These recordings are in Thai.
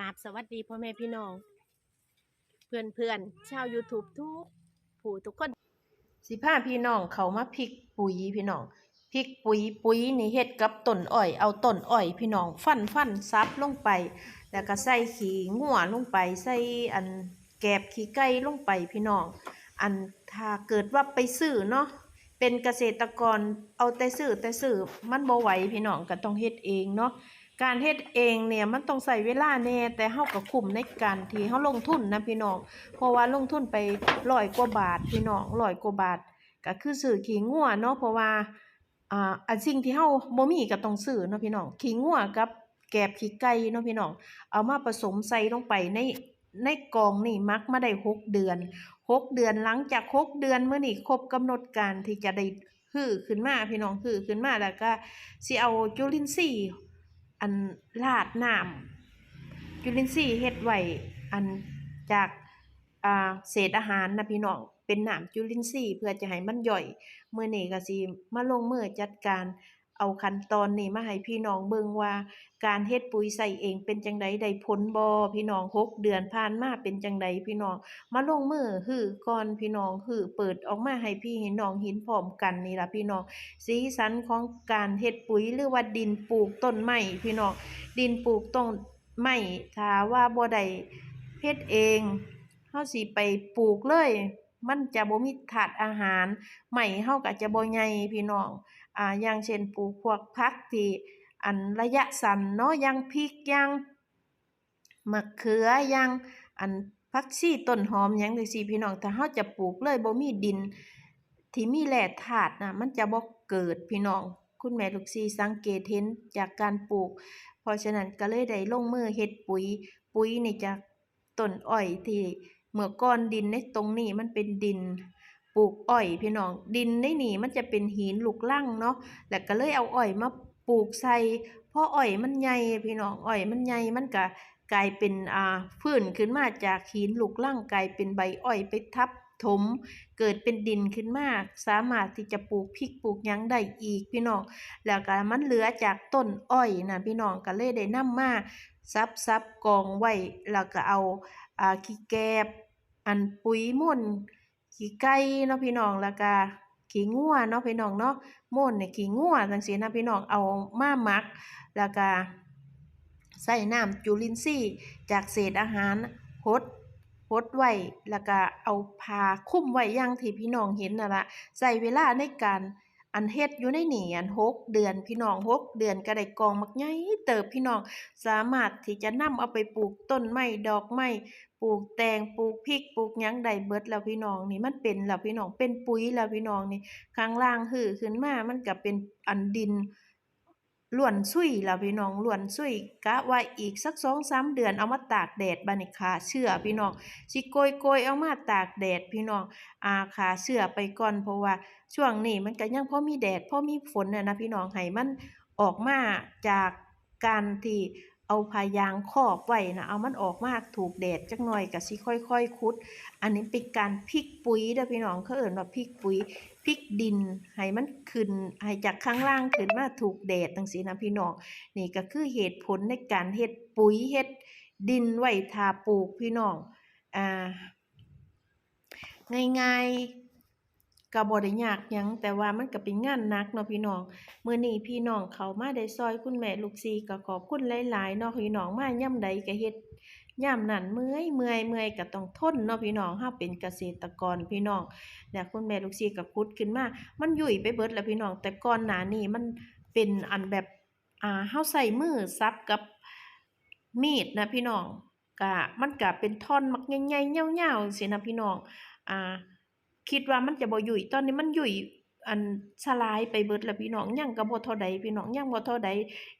ราบสวัสดีพ่อแม่พี่น้อง เพื่อนเพื่อนๆชาว YouTube ทุกผู้ทุกคน สิพาพี่น้องเขามาพริกปุ๋ยพี่น้องพริกปุ๋ยปุ๋ยนี่เฮ็ดกับต้นอ้อย เอาต้นอ้อย พี่น้องฟันฟันซับลงไป แล้วก็ใส่ขี้งัวลงไป ใส่อันแกบขี้ไก่ลงไปพี่น้อง อันถ้าเกิดว่าไปซื้อเนาะเป็นเกษตรกรเอาแต่ซื้อแต่ซื้อมันบ่ไหวพี่น้องก็ต้องเฮ็ดเองเนาะ การเฮ็ดเองเนี่ยมันต้องใส่เวลาแน่แต่เฮาก็คุ้มในการที่เฮาลงทุนนะพี่น้องเพราะว่าลงทุนไปร้อยกว่าบาทพี่น้องร้อยกว่าบาท ก็คือซื้อขี้งัวเนาะเพราะว่าอ่าอันสิ่งที่เฮาบ่มีก็ต้องซื้อเนาะพี่น้องขี้งัวกับแกบขี้ไก่เนาะพี่น้องเอามาผสมใส่ลงไปในในกล่องนี่มักมาได้หกเดือนหกเดือนหลังจากหกเดือนเมื้อนี้ครบกำหนดการที่จะได้ฮือขึ้นมาพี่น้องฮือขึ้นมาแล้วก็สิเอาจุลินทรีย์ อันลาดน้ำจุลินทรีย์เฮ็ดไว้อันจากเศษอาหารนะพี่น้องเป็นน้ำจุลินทรีย์เพื่อจะให้มันย่อยเมื่อนี้ก็สิมาลงมือจัดการ เอาขั้นตอนนี้มาให้พี่น้องเบิ่งว่า การเฮ็ดปุ๋ยใส่เองเป็นจังไดได้ผลบ่พี่น้องหกเดือนผ่านมาเป็นจังไดพี่น้อง มาลงมือฮือก่อนพี่น้องฮือเปิดออกมาให้พี่ให้น้องเห็นพร้อมกันนี่ล่ะพี่น้องสีสันของการเฮ็ดปุ๋ยหรือว่าดินปลูกต้นไม้พี่น้องดินปลูกต้นไม่ถ้าว่าบ่ได้เฮ็ดเองเฮาสิไปปลูกเลย มันจะบ่มีถาดอาหารไม้เฮาก็จะบ่ใหญ่พี่น้อง อ่า อย่างเช่นปลูกพวกผักที่อันระยะสั้นเนาะอย่างพริกอย่างมะเขืออย่างอันผักชีต้นหอมหยังจังซี่พี่น้องถ้าเฮาจะปลูกเลยบ่มีดิน ที่มีแร่ธาตุนะมันจะบ่เกิดพี่น้อง คุณแม่ลูกสี่สังเกตเห็นจากการปลูก เพราะฉะนั้นก็เลยได้ลงมือเฮ็ดปุ๋ย ปุ๋ยนี่จากต้นอ้อยที่ เมื่อก่อนดินในตรงนี้มันเป็นดินปลูกอ้อยพี่น้องดินในนี่มันจะเป็นหินลูกรังเนาะแล้วก็เลยเอาอ้อยมาปลูกใส่พออ้อยมันใหญ่พี่น้องอ้อยมันใหญ่มันก็กลายเป็นอ่าฟื้นขึ้นมาจากหินลูกรังกลายเป็นใบอ้อยไปทับถมเกิดเป็นดินขึ้นมาสามารถที่จะปลูกพริกปลูกยังได้อีกพี่น้องแล้วก็มันเหลือจากต้นอ้อยนะพี่น้องก็เลยได้นำมาซับซับกองไว้แล้วก็เอาอ่าขี้แกบ อันปุ๋ยม่นขี้ไก่เนาะพี่น้องแล้วก็ขี้งัวเนาะพี่น้องเนาะม่นเนี่ยขี้งัวจังซี่นะพี่น้องเอามาหมัก แล้วก็ใส่น้ำจุลินทรีย์จากเศษอาหารหดพดไว้แล้วก็เอาผ้าคุ้มไว้อย่างที่พี่น้องเห็นนั่นละใส่เวลาในการ อันเฮ็ดอยู่ในนี่อันหกเดือนพี่น้องหกเดือนก็ได้กองมักใหญ่เติบพี่น้องสามารถที่จะนำเอาไปปลูกต้นไม้ดอกไม้ปลูกแตงปลูกพริกปลูกหยังได้เบิดแล้วพี่น้องนี่มันเป็นแล้วพี่น้องเป็นปุ๋ยแล้วพี่น้องนี่ข้างล่างหือขึ้นมามันก็เป็นอันดิน ล้วนซุยแล้วพี่น้องล้วนซุยกะไว้อีกสักสองสามเดือนเอามาตากแดดบานี้ฆ่าเชื่อพี่น้องสิโกยโกยเอามาตากแดดพี่น้องอาคาเชื่อไปก่อนเพราะว่าช่วงนี้มันก็ยังพอมีแดดพอมีฝนน่ะนะพี่น้องให้มันออกมาจากการที่ เอาผ้ายางครอบไว้นะเอามันออกมากถูกแดดจักหน่อยก็สิค่อยๆขุด อันนี้เป็นการพลิกปุ๋ยเด้อพี่น้องเขาเอิ้นว่าพลิกปุ๋ยพลิกดินให้มันขึ้นให้จากข้างล่างขึ้นมาถูกแดดจังซี่นะพี่น้องนี่ก็คือเหตุผลในการเฮ็ดปุ๋ยเฮ็ดดินไว้ทาปลูกพี่น้องอ่าง่ายๆ ก็บ่ได้ยากหยังแต่ว่ามันก็เป็นงานหนักเนาะพี่น้องมื้อนี้พี่น้องเขามาได้ซอยคุณแม่ลูกสี่ก็ขอบคุณหลายๆเนาะพี่น้องมายามใดก็เฮ็ดยามนั้นเมื่อยเมื่อยเมื่อยก็ต้องทนเนาะพี่น้องเฮาเป็นเกษตรกรพี่น้องแล้วคุณแม่ลูกสี่ก็ขุดขึ้นมา มันยุ่ยไปเบิดแล้วพี่น้อง แต่ก่อนหน้านี้มันเป็นอันแบบอ่าเฮาใช้มือสับกับมีดนะพี่น้องก็มันก็เป็นท่อนมักใหญ่ๆยาๆจังซี่นะพี่น้องอ่า คิดว่ามันจะบ่ยุ่ยตอนนี้มันยุ่ยอันสลายไปเบิดแล้วพี่น้องยังกับ่เท่าใดพี่น้องยังบ่เท่าใด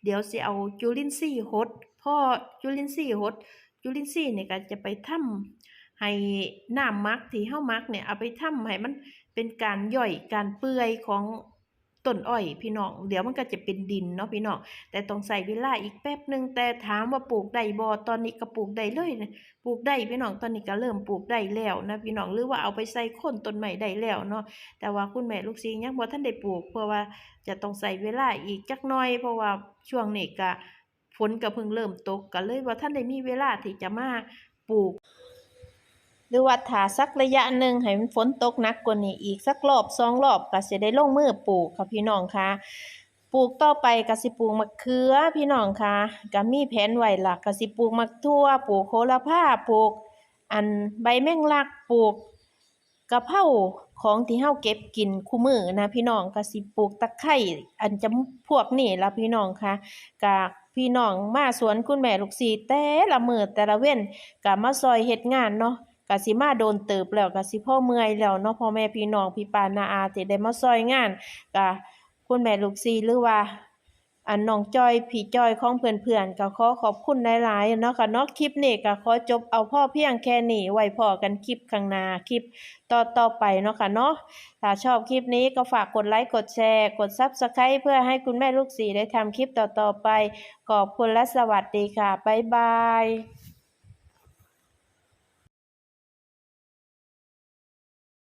เดี๋ยวสิเอาจุลินทรีย์หดพ่อจุลินทรีย์หดจุลินทรีย์นี่ก็จะไปทำให้น้ำมักที่เฮามักเนี่ยเอาไปทำให้มันเป็นการย่อยการเปื่อยของ ต้นอ้อยพี่น้อง เดี๋ยวมันก็จะเป็นดินเนาะพี่น้อง แต่ต้องใช้เวลาอีกแป๊บหนึ่งแต่ถามว่าปลูกได้บ่ตอนนี้ก็ปลูกได้เลยนะปลูกได้พี่น้องตอนนี้ก็เริ่มปลูกได้แล้วนะพี่น้องหรือว่าเอาไปใส่โคนต้นไม้ได้แล้วเนาะ แต่ว่าคุณแม่ลูกศิษย์ยังบ่ทันได้ปลูก เพราะว่าจะต้องใช้เวลาอีกจักหน่อย เพราะว่าช่วงนี้ก็ฝนก็เพิ่งเริ่มตกก็เลยว่าท่านได้มีเวลาที่จะมาปลูก หรือว่าถ้าสักระยะหนึ่งให้มันฝนตกหนักกว่านี้อีกสักรอบสองรอบก็สิได้ลงมือปลูกค่ะพี่น้องค่ะปลูกต่อไปก็สิปลูกมะเขือพี่น้องค่ะก็มีแผนไว้ล่ะก็สิปลูกมะทั่วปลูกโหระพาปลูก อันใบแมงลักปลูกกะเพราของที่เฮาเก็บกินคู่มือนะพี่น้องก็สิปลูกตะไคร้อันจำพวกนี้ละพี่น้องค่ะก็พี่น้องมาสวนคุณแม่ลูกสีแต่ละมือแต่ละเว้นก็มาซอยเฮ็ดงานเนาะ ก็สิมาโดนเติบแล้วก็สิพ่อเมื่อยแล้วเนาะพ่อแม่พี่น้องพี่ปานาอาที่ได้มาซอยงานก็คุณแม่ลูกซีหรือว่าอันน้องจอยพี่จอยของเพื่อนๆก็ขอขอบคุณหลายๆเนาะค่ะเนาะคลิปนี้ก็ขอจบเอาพ่อเพียงแค่นี้ไว้พอกันคลิปข้างหน้าคลิปต่อๆไปเนาะค่ะเนาะถ้าชอบคลิปนี้ก็ฝากกดไลค์กดแชร์ กด Subscribe เพื่อให้คุณแม่ลูกสีได้ทำคลิปต่อๆไป ขอบคุณและสวัสดีค่ะบ๊ายบาย